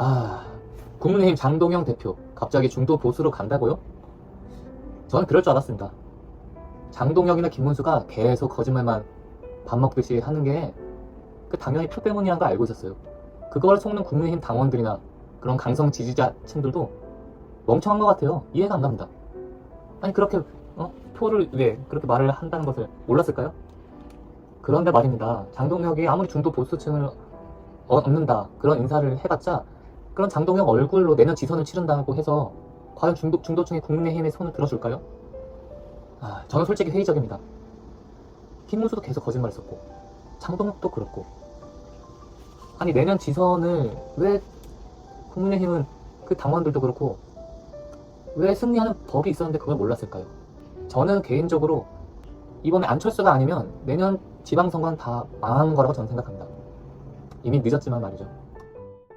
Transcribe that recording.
아, 국민의힘 장동영 대표 갑자기 중도 보수로 간다고요? 저는 그럴 줄 알았습니다. 장동영이나 김문수가 계속 거짓말만 밥 먹듯이 하는 게 그 당연히 표 때문이란 걸 알고 있었어요. 그걸 속는 국민의힘 당원들이나 그런 강성 지지자층들도 멍청한 것 같아요. 이해가 안 갑니다. 아니 그렇게 어? 표를 왜 그렇게 말을 한다는 것을 몰랐을까요? 그런데 말입니다. 장동혁이 아무리 중도 보수층을 어- 얻는다 그런 인사를 해봤자 그런 장동혁 얼굴로 내년 지선을 치른다고 해서 과연 중도, 중도층이 국민의힘의 손을 들어줄까요? 아, 저는 솔직히 회의적입니다. 김문수도 계속 거짓말했었고 장동혁도 그렇고 아니 내년 지선을 왜 국민의힘은 그 당원들도 그렇고 왜 승리하는 법이 있었는데 그걸 몰랐을까요? 저는 개인적으로 이번에 안철수가 아니면 내년 지방선거는 다 망한 거라고 저는 생각합니다. 이미 늦었지만 말이죠.